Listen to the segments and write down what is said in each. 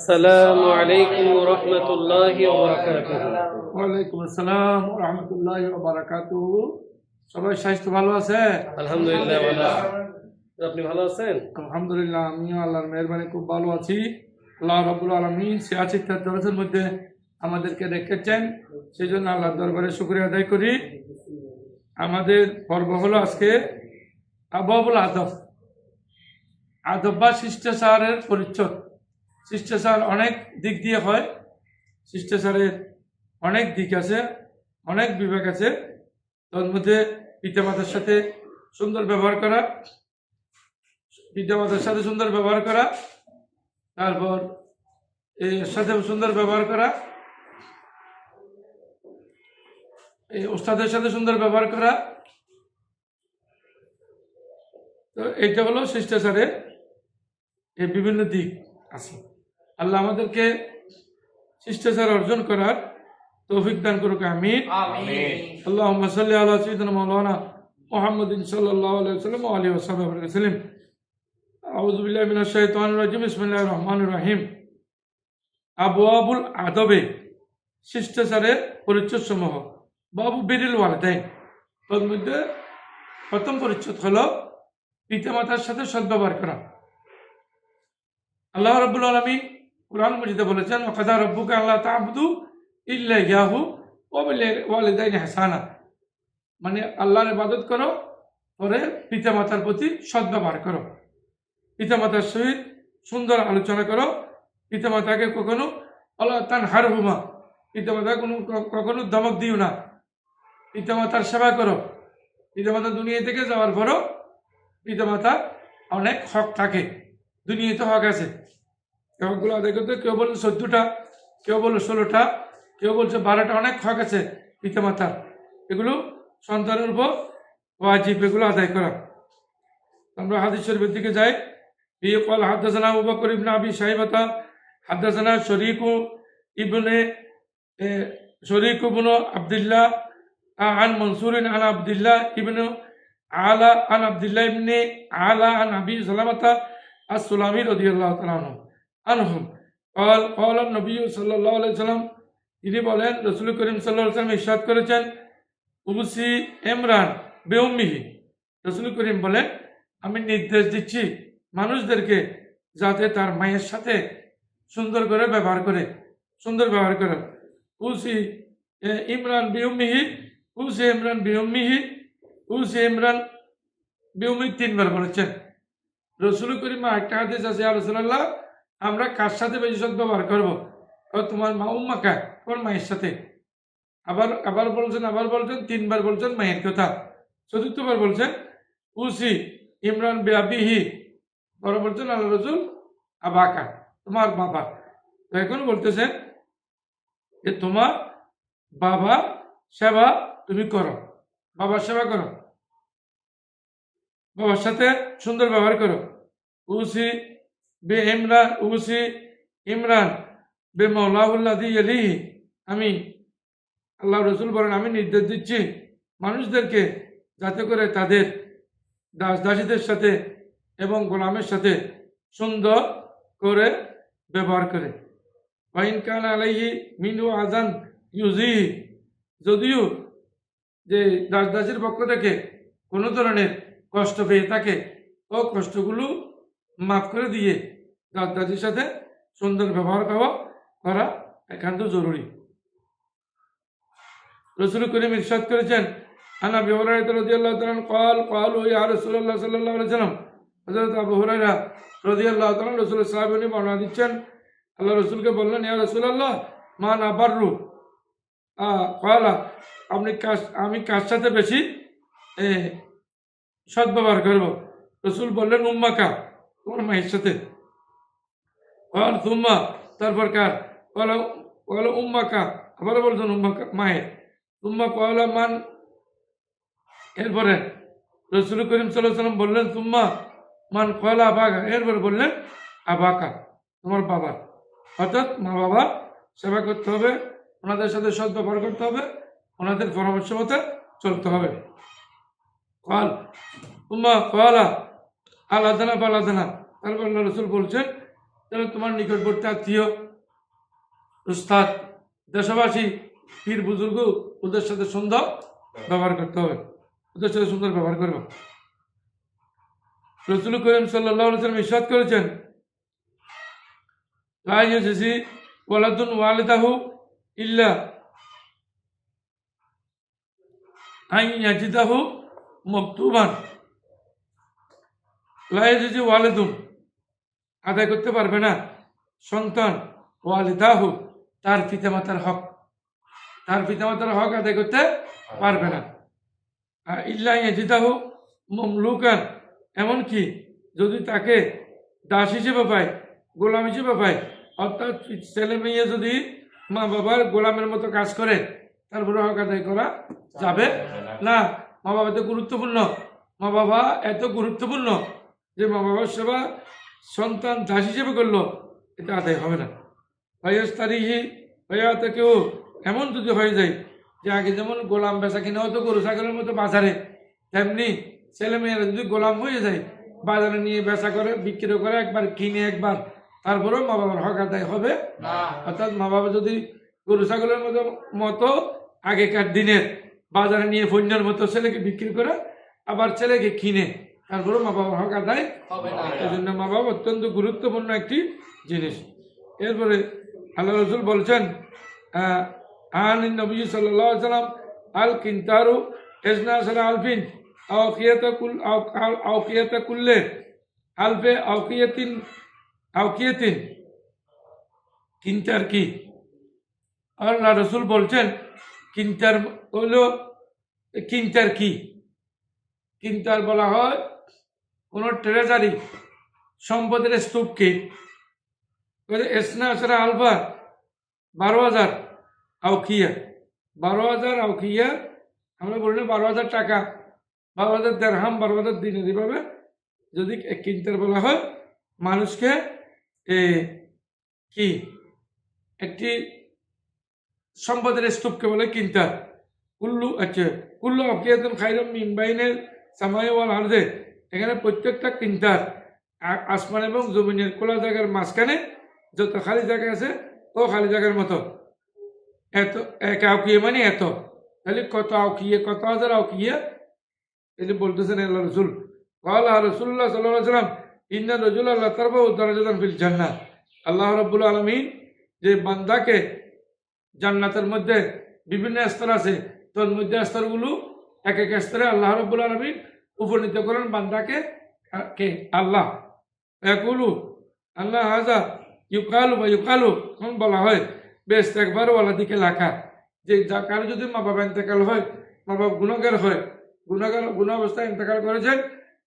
السلام عليكم ورحمة الله وبركاته ওয়ালাইকুম আসসালাম রহমতুল্লাহ বারাকাত সবাই স্বাস্থ্য ভালো আছে আলহামদুলিল্লাহ ভালো আছি। আপনি ভালো আছেন আলহামদুলিল্লাহ আমিও আল্লাহর মেহরবানি খুব ভালো আছি আল্লাহ রবুল আলমী সিয়াছি তার দরজের মধ্যে আমাদেরকে রেখেছেন সেই জন্য আল্লাহর দরবারে শুক্রিয়া আদায় করি আমাদের পর্ব হলো আজকে আবহাবুল আদব আদব বা শিষ্টাচারের পরিচ্ছদ শিষ্টাচার অনেক দিক দিয়ে হয়। শিষ্টাচারের অনেক দিক আছে, অনেক বিভাগ আছে। তার মধ্যে পিতামাতার সাথে সুন্দর ব্যবহার করা, পিতামাতার সাথে সুন্দর ব্যবহার করা, তারপর এর সাথে সুন্দর ব্যবহার করা, এই ওস্তাদের সাথে সুন্দর ব্যবহার করা। তো এইটা হলো শিষ্টাচারের এই বিভিন্ন দিক আছে। আল্লাহ আমাদেরকে শিষ্টাচার অর্জন করার তৌফিক দান করুক আমিন। আল্লাহ সাল্লি আল্লাহ সঈদান মৌলানা মোহাম্মদিন সাল্লাহ আলাইসাল্লাম আলী ওসালাম আউজুবিল্লাহ মিন শাহিতান রাজিম ইসমিল্লাহ রহমান রহিম। আবু আবুল আদবে শিষ্টাচারের পরিচ্ছদ সমূহ বাবু বিরিল ওয়ালদাইন। মধ্যে প্রথম পরিচ্ছদ হল পিতামাতার সাথে সদ্ব্যবহার করা। আল্লাহ রবুল আলমিন কোরআন মজিদে বলেছেন ওকাদা রব্বুকে আল্লাহ তাহবুদু ইল্লা ইয়াহু ওয়ালিদাইন হাসানা। মানে আল্লাহর ইবাদত করো, পরে পিতামাতার প্রতি সদ্ব্যবহার করো। পিতামাতার সহিত সুন্দর আলোচনা করো। পিতামাতাকে কখনো আল্লাহ তান হার হুমা পিতামাতা কোনো, কখনো ধমক দিও না। পিতামাতার সেবা করো। পিতামাতা দুনিয়া থেকে যাওয়ার পরও পিতামাতার অনেক হক থাকে। দুনিয়াতে হক আছে। হকগুলো আদায় করতে কেউ বলছে চোদ্দটা কেউ বললো ষোলোটা কেউ বলছে বারোটা অনেক হক আছে পিতামাতার এগুলো সন্তানের উপর ওয়াজিব এগুলো আদায় করা আমরা হাদিস শরীফের দিকে যাই বিয়ে কল হাদাসানা উবা করিম না আবি সাহিবাতা হাদাসানা শরিকু ইবনে এ, শরিক ইবনু আবদুল্লাহ عن منصور عن عبد الله ابن علا عن عبد الله ابن علا عن ابي سلمة السلامي رضي আনহম। কল কল নবী সাল্লাহ আলাইসাল্লাম তিনি বলেন, রসুল করিম সাল্লাহ সাল্লাম ইস্বাদ করেছেন, উবুসি এমরান বেউমিহি রসুল করিম বলেন, আমি নির্দেশ দিচ্ছি মানুষদেরকে যাতে তার মায়ের সাথে সুন্দর করে ব্যবহার করে, সুন্দর ব্যবহার করে। উসি ইমরান বিউমিহি উসি ইমরান বিউমিহি উসি ইমরান বিউমি তিনবার বলেছেন। রসুল করিমা একটা হাদিস আছে আলোচনাল্লাহ আমরা কার সাথে সদ ব্যবহার করব? তোমার মা উম্মাকা তোমার মায়ের সাথে? আবার আবার বলছেন আবার বলছেন, তিনবার বলছেন মায়ের কথা। চতুর্থবার বলছেন, উসি ইমরান বিহি বড় বলছেন, আল্লাহ রসুল আবাকা, তোমার বাবা। তো এখন বলতেছেন যে তোমার বাবা সেবা তুমি করো। বাবার সেবা করো। বাবার সাথে সুন্দর ব্যবহার করো। উসি বে ইমরান উসি ইমরান, বে মৌলাহুল্লাহ দিয়ে আমি আল্লাহ রসুল বলেন, আমি নির্দেশ দিচ্ছি মানুষদেরকে যাতে করে তাদের দাস দাসীদের সাথে এবং গোলামের সাথে সুন্দর করে ব্যবহার করে। ওয়াইন কান আলাইহি মিনু আজান ইউজি যদিও যে দাস দাসীর পক্ষ থেকে কোনো ধরনের কষ্ট পেয়ে থাকে, ও কষ্টগুলো মাফ করে দিয়ে দাদির সাথে সুন্দর ব্যবহার করা করা একান্ত জরুরি। রসুল করিম ইরশাদ করেছেন, আনা বিহরাইত রদিয়াল্লাহ তালান কল কল ওই আর রসুল্লাহ সাল্লাহ বলেছিলাম হজরত আবু হরাইরা রদিয়াল্লাহ তালান রসুল সাহেব উনি বর্ণনা দিচ্ছেন আল্লাহ রসুলকে বললেন, ইয়া রসুল্লাহ মা না পারু কয়লা আপনি কাজ আমি কার সাথে বেশি সদ্ব্যবহার করব? রসুল বললেন, উম্মাকা, তোমার মায়ের সাথে। আর সুম্মা তারপর কার কলা কলা উম্মাকা আবারও বলছেন উম্মাকা মায়ের সুম্মা কয়লা মান এরপরে রসুল করিম সাল্লাম বললেন সুম্মা মান কয়লা আবাকা এরপরে বললেন, আবাকা তোমার বাবা। অর্থাৎ মা বাবা সেবা করতে হবে, ওনাদের সাথে সদ ব্যবহার করতে হবে, ওনাদের পরামর্শ মতে চলতে হবে। কল উম্মা কয়লা আলাদানা বা আলাদানা তারপর রসুল বলছেন তাহলে তোমার নিকটবর্তী আত্মীয় উস্তাদ দেশবাসী, পীর বুজুর্গ ওদের সাথে সুন্দর ব্যবহার করতে হবে। ওদের সাথে সুন্দর ব্যবহার করবে। রসুল করিম সাল্লাম ইসাদ করেছেন লাই এসেছি ওয়ালাদুন ওয়ালেদাহু ইল্লা আই ইয়াজিদাহু মকতুবান। লাই এসেছি ওয়ালেদুন আদায় করতে পারবে না। সন্তান, ওয়ালিদাহু, তার পিতামাতার হক। তার পিতামাতার হক আদায় করতে পারবে না। আর ইল্লা ইয়াজিদাহু মমলুকান। এমনকি যদি তাকে দাস হিসেবে পায়, গোলাম হিসেবে পায়, অর্থাৎ ছেলে মেয়ে যদি মা বাবার গোলামের মতো কাজ করে তারপরে হক আদায় করা যাবে না। মা বাবা তো গুরুত্বপূর্ণ। মা বাবা এত গুরুত্বপূর্ণ যে মা বাবার সেবা সন্তান দাস হিসেবে করল এটা আদায় হবে না। ভাইয়াস তারিহি ভাইয়া কেউ এমন যদি হয়ে যায় যে আগে যেমন গোলাম বেচা কিনা হতো গরু ছাগলের মতো বাজারে তেমনি ছেলে মেয়েরা যদি গোলাম হয়ে যায় বাজারে নিয়ে বেচা করে বিক্রি করে একবার কিনে একবার তারপরেও মা বাবার হক আদায় হবে অর্থাৎ মা বাবা যদি গরু ছাগলের মতো মতো আগেকার দিনের বাজারে নিয়ে ফন্যার মতো ছেলেকে বিক্রি করে আবার ছেলেকে কিনে তারপরেও মা বাবার হক আদায় এই জন্য মা বাবা অত্যন্ত গুরুত্বপূর্ণ একটি জিনিস। এরপরে আল্লাহ রসুল বলছেন আন নবী সাল্লাহ সাল্লাম আল কিন্তারু এজনা সালা আলফিন আওকিয়াত কুল আওকিয়াত কুল্লে আলফে আওকিয়াতিন আওকিয়াতিন কিন্তার কি? আল্লাহ রসুল বলছেন কিন্তার হলো কিন্তার কি? কিন্তার বলা হয় কোনো ট্রেজারি সম্পদের স্তূপকে আসরা আলফা, বারো হাজার আউকিয়া বারো হাজার আউকিয়া আমরা বলি না বারো হাজার টাকা, বারো হাজার দেড়হাম, বারো হাজার দিনে। এভাবে যদি কিনতে বলা হয়, মানুষকে কি? একটি সম্পদের স্তূপকে বলে কিনতার কুল্লু আচ্ছা কুল্লু আকিয়াতুন খাইরম মিমবাইনের সামাই ওয়াল আর্দে। এখানে প্রত্যেকটা কিন্তার আসমান এবং জমিনের কোলা জায়গার মাঝখানে যত খালি জায়গা আছে, ও খালি জায়গার মতো। এত, এক আউকিয়ে মানে এত। তাহলে কত আউকিয়ে, কত হাজার আউকিয়ে? এই যে বলতেছেন আল্লাহ রসুল। আল্লাহ রসুল্লাহ সাল্লাম ইন্দা রজুল আল্লাহ তারবা উদ্দারাজান ফিল জান্না আল্লাহ রব্বুল আলমিন যে বান্দাকে জান্নাতের মধ্যে বিভিন্ন স্তর আছে তোর মধ্যে স্তরগুলো এক এক স্তরে আল্লাহ রব্বুল আলমিন উপনীত করেন বান্দাকে, কে? আল্লাহ। একুলু আল্লাহ হাজা, ইউকালু বা ইউকালু তখন বলা হয়? বেশ একবার ওয়ালা দিকে লেখা। যে যা কারও যদি মা বাবা ইন্তেকাল হয় মা বাবা গুণাগার হয়, গুণাগার, গুণ অবস্থায় ইন্তেকাল করেছেন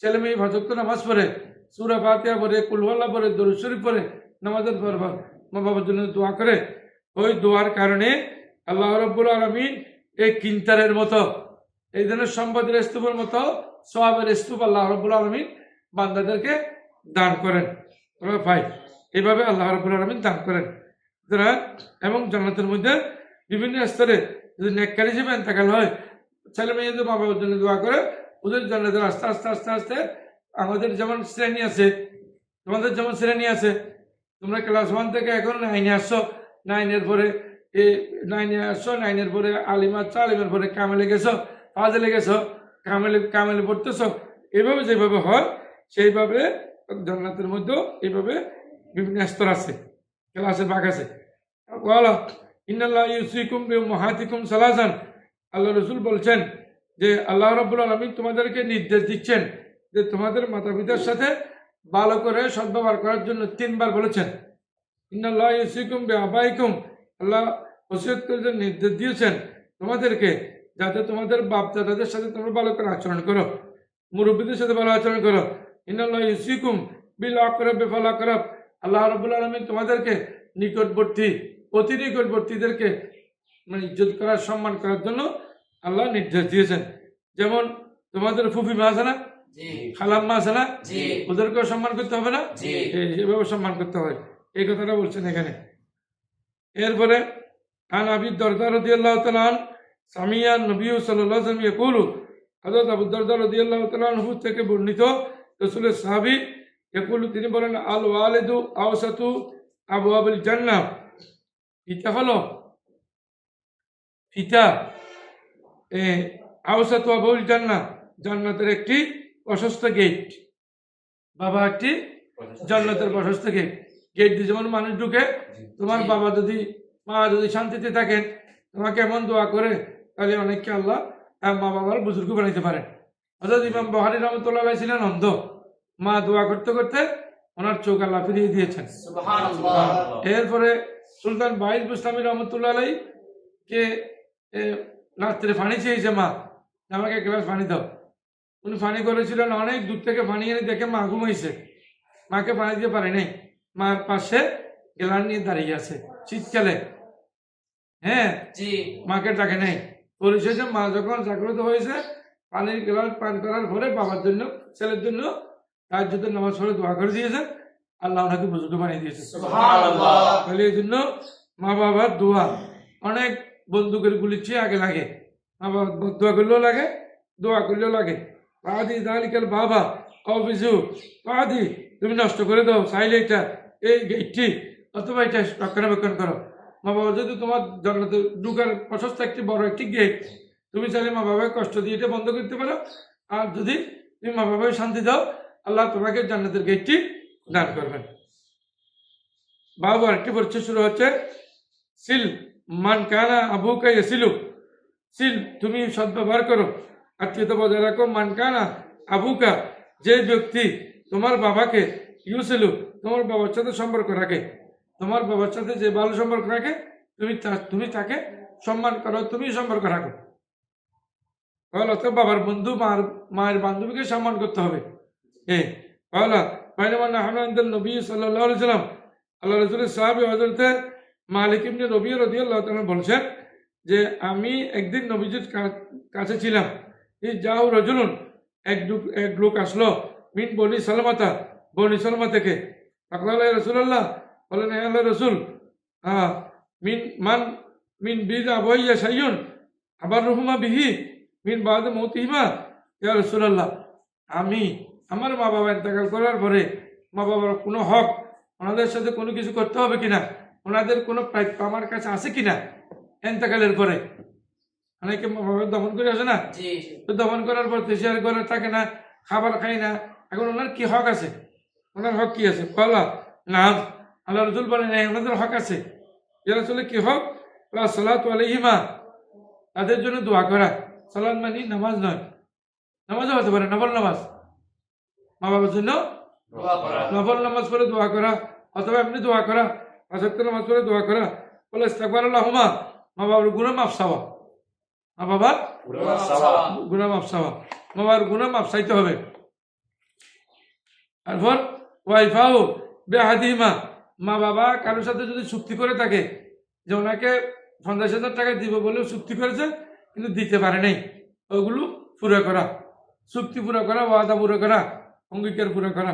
ছেলে মেয়ে ভজক্ত নামাজ পড়ে, সুরা ফাতিয়া পড়ে কুলওয়াল্লা পড়ে দরুশরী পরে নামাজের পর পর মা বাবার জন্য দোয়া করে, ওই দোয়ার কারণে আল্লাহ রব্বুল আলমিন এই কিন্তারের মতো, এই ধরনের সম্পদের স্তূপের মতো সবের স্তূপ আল্লাহ রব্বুল আলমিন বান্দাদেরকে দান করেন। পাই এইভাবে আল্লাহ রব্বুল আলমিন দান করেন। এবং জান্নাতের মধ্যে বিভিন্ন স্তরে যদি নেককার হিসেবে এন্তেকাল হয়, ছেলে মেয়ে যদি মা বাবার জন্য দোয়া করে, ওদের জান্নাতের আস্তে আস্তে আস্তে আস্তে আমাদের যেমন শ্রেণি আছে, তোমাদের যেমন শ্রেণি আছে, তোমরা ক্লাস ওয়ান থেকে এখন নাইনে আসছো, নাইনের পরে এ, নাইনে আসছো, নাইনের পরে আলিমা আছো, আলিমের পরে কামেলে গেছো, ফাজলে গেছো কামেলে কামেলে পড়তেছো এইভাবে যেভাবে হয়, সেইভাবে জান্নাতের মধ্যেও এইভাবে বিভিন্ন স্তর আছে ক্লাসের ভাগ আছে। বলো, ইন্নাল্লাহ ইউসিকুম মহাতিকুম সালাসান। আল্লাহ রসুল বলছেন যে, আল্লাহ রব্বুল আলমী তোমাদেরকে নির্দেশ দিচ্ছেন যে, তোমাদের মাতা পিতার সাথে ভালো করে সদ্ব্যবহার করার জন্য তিনবার বলেছেন। ইন্নাল্লাহ ইউসিকুম বে আবাইকুম আল্লাহ ওসিয়ত নির্দেশ দিয়েছেন তোমাদেরকে যাতে তোমাদের বাপ দাদাদের সাথে তোমরা ভালো করে আচরণ করো। মুরব্বীদের সাথে ভালো আচরণ করো। ইউসিকুম বিল আকরব বেফাল আকরব। আল্লাহ রব্বুল আলমী তোমাদেরকে নিকটবর্তী অতি নিকটবর্তীদেরকে মানে ইজ্জত করার সম্মান করার জন্য আল্লাহ নির্দেশ দিয়েছেন। যেমন তোমাদের ফুফি মা আছে না? খালাম্মা আছে না? ওদেরকেও সম্মান করতে হবে না? এই এভাবে সম্মান করতে হবে এই কথাটা বলছেন এখানে। এরপরে আন আবি দরদার রদি আল্লাহ তালান সামিয়া নবী সাল্লাম ইয়াকুলু হজরত আবু রদি আল্লাহ থেকে বর্ণিত রসুলের সাহাবি একুল তিনি বলেন আল ওয়ালেদু আওসাতু আবু আবুল জান্নাহ। পিতা হলো পিতা আওসাতু আবুল জান্না জান্নাতের একটি প্রশস্ত গেট বাবা একটি জান্নাতের প্রশস্ত গেট গেট দিয়ে যেমন মানুষ ঢুকে তোমার বাবা যদি মা যদি শান্তিতে থাকেন তোমাকে এমন দোয়া করে তাহলে অনেককে আল্লাহ মা বাবার বুজুর্গ বানাইতে পারেন অর্থাৎ ইমাম বহারি রহমতুল্লাহ ছিলেন অন্ধ। মা দোয়া করতে করতে ওনার চোখ আল্লাহ ফিরিয়ে দিয়েছেন। এরপরে সুলতান বাইজ বুস্তামি রহমতুল্লাহ আলাই কে রাত্রে পানি চেয়েছে মা আমাকে এক গ্লাস পানি দাও। উনি পানি করেছিলেন অনেক দূর থেকে পানি এনে দেখে মা ঘুমাইছে মাকে পানি দিতে পারে নাই। মার পাশে গেলান নিয়ে দাঁড়িয়ে আছে শীতকালে হ্যাঁ? মাকে ডাকে নেই। পরিশেষে মা যখন জাগ্রত হয়েছে পানির গ্লাস পান করার পরে বাবার জন্য ছেলের জন্য তার জন্য নামাজ পড়ে দোয়া করে দিয়েছে। আল্লাহ ওনাকে বুজুর্গ বানিয়ে দিয়েছে। তাহলে এই জন্য মা বাবার দোয়া অনেক বন্দুকের গুলির চেয়ে আগে লাগে। মা বাবা দোয়া করলেও লাগে দোয়া করলেও লাগে। পাদি দালিকাল বাবা অফিসু পাদি তুমি নষ্ট করে দাও চাইলে এটা এই গেটটি অথবা এটা রক্ষণাবেক্ষণ করো। মা বাবা যদি তোমার জন্মতে ঢুকার প্রশস্ত একটি বড় একটি গেট তুমি চাইলে মা বাবাকে কষ্ট দিয়ে এটা বন্ধ করতে পারো। আর যদি তুমি মা বাবাকে শান্তি দাও, আল্লাহ তোমাকে জান্নাতের গেটটি দান করবেন। বাবু আরেকটি পরিচয় শুরু হচ্ছে, সিল মান কানা আবুকা এসিলু সিল, তুমি সদ্ব্যবহার করো। আত্মীয়তা বজায় রাখো। মান কানা আবুকা, যে ব্যক্তি তোমার বাবাকে, ইউসিলু, তোমার বাবার সাথে সম্পর্ক রাখে। তোমার বাবার সাথে যে ভালো সম্পর্ক রাখে, তুমি তুমি তাকে সম্মান করো তুমি সম্পর্ক রাখো। তাহলে অর্থাৎ বাবার বন্ধু, মার, মায়ের বান্ধবীকে সম্মান করতে হবে। এ আহমদ নবী আল্লাহ মালিক বলছেন যে, আমি একদিন কাছে ছিলাম। রজুলুন, এক এক লোক আসলো, মিন বনি বনি থেকে। আকলাল রসুল্লাহ বলেন আল্লাহ রসুল মিন মান মিন বিদ আবহাইয়া সাইয়ুন আবার রহুমা বিহি মিন বাদ মৌতিহিমা ইয়া রসুল্লাহ আমি আমার মা বাবা ইন্তেকাল করার পরে মা বাবার কোনো হক ওনাদের সাথে কোনো কিছু করতে হবে কিনা ওনাদের কোনো প্রাপ্য আমার কাছে আছে কিনা এন্তেকালের পরে? অনেকে মা বাবা দমন করে আসে না? তো দমন করার পর দেশের ঘরে থাকে না খাবার খায় না এখন ওনার কি হক আছে? ওনার হক কি আছে? বলা না। আল্লাহ রসুল বলেন "হ্যাঁ, ওনাদের হক আছে। এর আসলে কি হক? সালাত আলহিমা তাদের জন্য দোয়া করা। সালাদ মানে নামাজ নয়। নামাজও হতে পারে নবল নামাজ। মা বাবার জন্য নবল নামাজ পড়ে দোয়া করা অথবা এমনি দোয়া করা আসক্ত নামাজ পড়ে দোয়া করা। বলে ইস্তাকবার আল্লাহমা মা বাবার গুণা মাফ মা বাবার গুণা মাফ মা বাবার গুণা মাফ চাইতে হবে। তারপর ওয়াইফাও বেহাদিমা মা বাবা কারোর সাথে যদি চুক্তি করে থাকে যে ওনাকে পঞ্চাশ হাজার টাকা দিব বলে চুক্তি করেছে, কিন্তু দিতে পারে নাই। ওগুলো পুরো করা, চুক্তি পুরো করা, ওয়াদা পুরো করা, অঙ্গীকার পুরো করা।